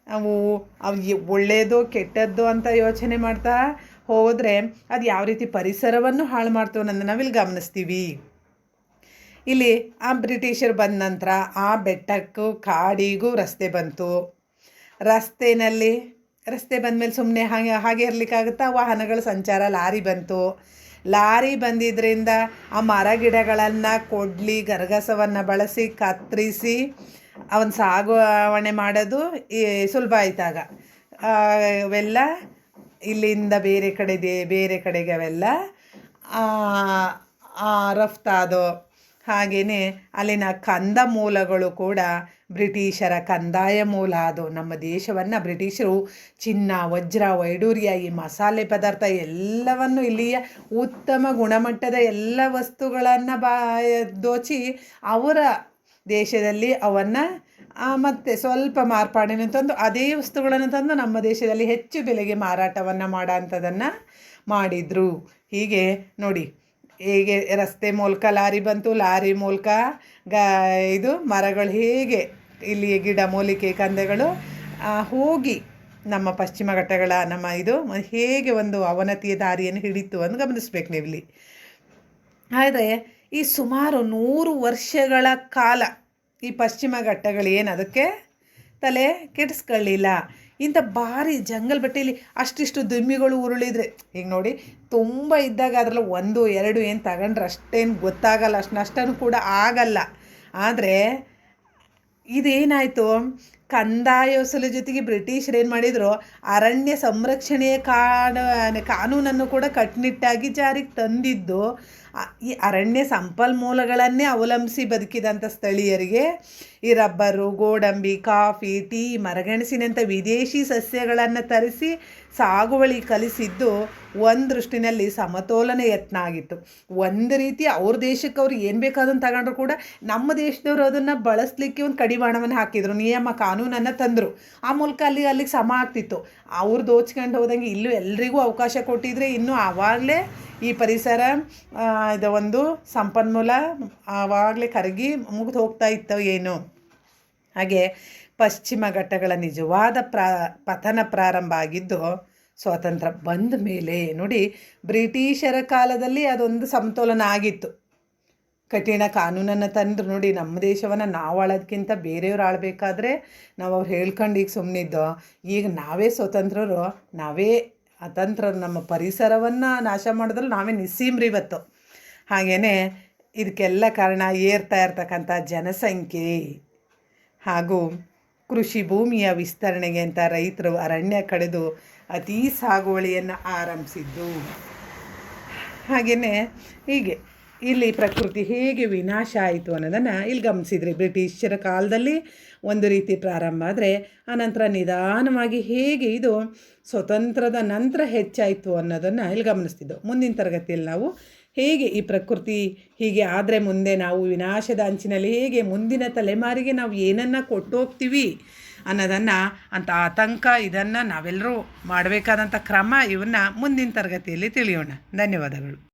ಅವು ಅವು ಒಳ್ಳೆಯದು ಕೆಟ್ಟದ್ದು ಅಂತ ಯೋಚನೆ ಮಾಡ್ತಾ ಹೋದರೆ ಅದು ಯಾವ ರೀತಿ ಪರಿಸರವನ್ನು ಹಾಳು ಮಾಡ್ತೋ ಅನ್ನೋದು ನಾವಿಲ್ಲಿ ಗಮನಿಸ್ತೀವಿ. ಇಲ್ಲಿ ಆ ಬ್ರಿಟಿಷರು ಬಂದ ನಂತರ ಆ ಬೆಟ್ಟಕ್ಕೂ ಕಾಡಿಗೂ ರಸ್ತೆ ಬಂತು. ರಸ್ತೆನಲ್ಲಿ, ರಸ್ತೆ ಬಂದಮೇಲೆ ಸುಮ್ಮನೆ ಹಾಗೆ ಹಾಗೆ ಇರಲಿಕ್ಕಾಗುತ್ತಾ? ವಾಹನಗಳ, ಸಂಚಾರ, ಲಾರಿ ಬಂತು. ಲಾರಿ ಬಂದಿದ್ದರಿಂದ ಆ ಮರ ಗಿಡಗಳನ್ನು ಕೊಡ್ಲಿ, ಗರಗಸವನ್ನು ಬಳಸಿ ಕತ್ತರಿಸಿ ಅವನ್ನ ಸಾಗುವಣೆ ಮಾಡೋದು ಸುಲಭ ಆಯ್ತಾಗ. ಅವೆಲ್ಲ ಇಲ್ಲಿಂದ ಬೇರೆ ಕಡೆ ಬೇರೆ ಕಡೆಗೆ ಅವೆಲ್ಲ ರಫ್ತಾದೋ ಹಾಗೆಯೇ ಅಲ್ಲಿನ ಕಂದ ಮೂಲಗಳು ಕೂಡ ಬ್ರಿಟಿಷರ ಕಂದಾಯ ಮೂಲ ಅದು. ನಮ್ಮ ದೇಶವನ್ನು ಬ್ರಿಟಿಷರು ಚಿನ್ನ, ವಜ್ರ, ವೈಡೂರ್ಯ, ಈ ಮಸಾಲೆ ಪದಾರ್ಥ ಎಲ್ಲವನ್ನು ಇಲ್ಲಿಯ ಉತ್ತಮ ಗುಣಮಟ್ಟದ ಎಲ್ಲ ವಸ್ತುಗಳನ್ನು ಬಾ, ದೋಚಿ ಅವರ ದೇಶದಲ್ಲಿ ಅವನ್ನು ಮತ್ತು ಸ್ವಲ್ಪ ಮಾರ್ಪಾಡಿನ ತಂದು ಅದೇ ವಸ್ತುಗಳನ್ನು ತಂದು ನಮ್ಮ ದೇಶದಲ್ಲಿ ಹೆಚ್ಚು ಬೆಲೆಗೆ ಮಾರಾಟವನ್ನು ಮಾಡೋ ಅಂಥದ್ದನ್ನು ಮಾಡಿದರು. ಹೀಗೆ ನೋಡಿ, ಹೇಗೆ ರಸ್ತೆ ಮೂಲಕ ಲಾರಿ ಬಂತು, ಲಾರಿ ಮೂಲಕ ಗ, ಇದು ಮರಗಳು ಹೇಗೆ ಇಲ್ಲಿ ಗಿಡ, ಮೂಲಿಕೆ, ಕಂದೆಗಳು ಹೋಗಿ ನಮ್ಮ ಪಶ್ಚಿಮ ಘಟ್ಟಗಳ ನಮ್ಮ ಇದು ಹೇಗೆ ಒಂದು ಅವನತಿಯ ದಾರಿಯನ್ನು ಹಿಡಿತು ಅಂತ ಗಮನಿಸ್ಬೇಕು ನೀವು ಇಲ್ಲಿ ಆದರೆ ಈ ಸುಮಾರು ನೂರು ವರ್ಷಗಳ ಕಾಲ ಈ ಪಶ್ಚಿಮ ಘಟ್ಟಗಳು ಏನು ಅದಕ್ಕೆ? ತಲೆ ಕೆಡಿಸ್ಕೊಳ್ಳಿಲ್ಲ. ಇಂಥ ಭಾರಿ ಜಂಗಲ್ ಬಟ್ಟೆಯಲ್ಲಿ ಅಷ್ಟಿಷ್ಟು ದುಮ್ಮಿಗಳು ಉರುಳಿದ್ರೆ, ಈಗ ನೋಡಿ, ತುಂಬ ಇದ್ದಾಗ ಅದರಲ್ಲಿ ಒಂದು, ಎರಡು ಏನು ತಗೊಂಡ್ರೆ ಅಷ್ಟೇನು ಗೊತ್ತಾಗಲ್ಲ, ಅಷ್ಟು ನಷ್ಟನೂ ಕೂಡ ಆಗಲ್ಲ. ಆದರೆ ಇದೇನಾಯಿತು? ಕಂದಾಯ ಜೊತೆಗೆ ಬ್ರಿಟಿಷರು ಏನು ಮಾಡಿದರು, ಅರಣ್ಯ ಸಂರಕ್ಷಣೆಯ ಕಾಡು ಕಾನೂನನ್ನು ಕೂಡ ಕಟ್ಟುನಿಟ್ಟಾಗಿ ಜಾರಿಗೆ ತಂದಿದ್ದು. ಈ ಅರಣ್ಯ ಸಂಪನ್ಮೂಲಗಳನ್ನೇ ಅವಲಂಬಿಸಿ ಬದುಕಿದಂಥ ಸ್ಥಳೀಯರಿಗೆ ಈ ರಬ್ಬರು, ಗೋಡಂಬಿ, ಕಾಫಿ, ಟೀ, ಮರಗೆಣಸಿನಂಥ ವಿದೇಶಿ ಸಸ್ಯಗಳನ್ನು ತರಿಸಿ ಸಾಗುವಳಿ ಕಲಿಸಿದ್ದು ಒಂದು ದೃಷ್ಟಿನಲ್ಲಿ ಸಮತೋಲನ ಯತ್ನ ಆಗಿತ್ತು. ಒಂದು ರೀತಿ ಅವ್ರ ದೇಶಕ್ಕೆ ಅವ್ರು ಏನು ಬೇಕಾದನ್ನು ತಗೊಂಡ್ರು ಕೂಡ ನಮ್ಮ ದೇಶದವರು ಅದನ್ನು ಬಳಸಲಿಕ್ಕೆ ಒಂದು ಕಡಿವಾಣವನ್ನು ಹಾಕಿದ್ರು. ನಿಯಮ, ಕಾನೂನನ್ನು ತಂದರು. ಆ ಮೂಲಕ ಅಲ್ಲಿ ಅಲ್ಲಿಗೆ ಸಮ ಆಗ್ತಿತ್ತು. ಅವ್ರು ದೋಚ್ಕೊಂಡು ಹೋದಂಗೆ ಇಲ್ಲೂ ಎಲ್ರಿಗೂ ಅವಕಾಶ ಕೊಟ್ಟಿದ್ರೆ ಇನ್ನೂ ಆವಾಗಲೇ ಈ ಪರಿಸರ ಇದು ಒಂದು ಸಂಪನ್ಮೂಲ ಆವಾಗಲೇ ಕರಗಿ ಮುಗಿದು ಹೋಗ್ತಾ ಇತ್ತು ಏನು. ಹಾಗೆ ಪಶ್ಚಿಮ ಘಟ್ಟಗಳ ನಿಜವಾದ ಪ್ರಾ, ಪತನ ಪ್ರಾರಂಭ ಆಗಿದ್ದು ಸ್ವಾತಂತ್ರ್ಯ ಬಂದ ಮೇಲೆ ನೋಡಿ ಬ್ರಿಟಿಷರ ಕಾಲದಲ್ಲಿ ಅದೊಂದು ಸಮತೋಲನ ಆಗಿತ್ತು. ಕಠಿಣ ಕಾನೂನನ್ನು ತಂದ್ರು ನೋಡಿ ನಮ್ಮ ದೇಶವನ್ನು ನಾವು ಆಳೋದಕ್ಕಿಂತ ಬೇರೆಯವ್ರು ಆಳಬೇಕಾದ್ರೆ ನಾವು ಅವ್ರು ಹೇಳ್ಕೊಂಡು ಈಗ ಸುಮ್ಮನಿದ್ದೋ ಈಗ ನಾವೇ ಸ್ವತಂತ್ರರು, ನಾವೇ ಅತಂತ್ರ ನಮ್ಮ ಪರಿಸರವನ್ನು ನಾಶ ಮಾಡಿದ್ರಲ್ಲಿ ನಾವೇ ನಿಸ್ಸೀಮ್ರಿ ಇವತ್ತು. ಹಾಗೆಯೇ ಇದಕ್ಕೆಲ್ಲ ಕಾರಣ ಏರ್ತಾ ಇರ್ತಕ್ಕಂಥ ಜನಸಂಖ್ಯೆ ಹಾಗೂ ಕೃಷಿ ಭೂಮಿಯ ವಿಸ್ತರಣೆಗೆ ಅಂತ ರೈತರು ಅರಣ್ಯ ಕಡಿದು ಅತೀ ಸಾಗುವಳಿಯನ್ನು ಆರಂಭಿಸಿದ್ದು. ಹಾಗೆಯೇ ಹೀಗೆ ಇಲ್ಲಿ ಪ್ರಕೃತಿ ಹೇಗೆ ವಿನಾಶ ಆಯಿತು ಅನ್ನೋದನ್ನು ಇಲ್ಲಿ ಗಮನಿಸಿದ್ರಿ. ಬ್ರಿಟಿಷರ ಕಾಲದಲ್ಲಿ ಒಂದು ರೀತಿ ಪ್ರಾರಂಭ ಆದರೆ ಆನಂತರ ನಿಧಾನವಾಗಿ ಹೇಗೆ ಇದು ಸ್ವತಂತ್ರದ ನಂತರ ಹೆಚ್ಚಾಯಿತು ಅನ್ನೋದನ್ನು ಇಲ್ಲಿ ಗಮನಿಸ್ತಿದ್ದು. ಮುಂದಿನ ತರಗತಿಯಲ್ಲಿ ನಾವು ಹೇಗೆ ಈ ಪ್ರಕೃತಿ ಹೀಗೆ ಆದರೆ ಮುಂದೆ ನಾವು ವಿನಾಶದ ಅಂಚಿನಲ್ಲಿ ಹೇಗೆ ಮುಂದಿನ ತಲೆಮಾರಿಗೆ ನಾವು ಏನನ್ನು ಕೊಟ್ಟೋಗ್ತೀವಿ ಅನ್ನೋದನ್ನು ಅಂತ ಆತಂಕ ಇದನ್ನು ನಾವೆಲ್ಲರೂ ಮಾಡಬೇಕಾದಂಥ ಕ್ರಮ ಇವನ್ನ ಮುಂದಿನ ತರಗತಿಯಲ್ಲಿ ತಿಳಿಯೋಣ. ಧನ್ಯವಾದಗಳು.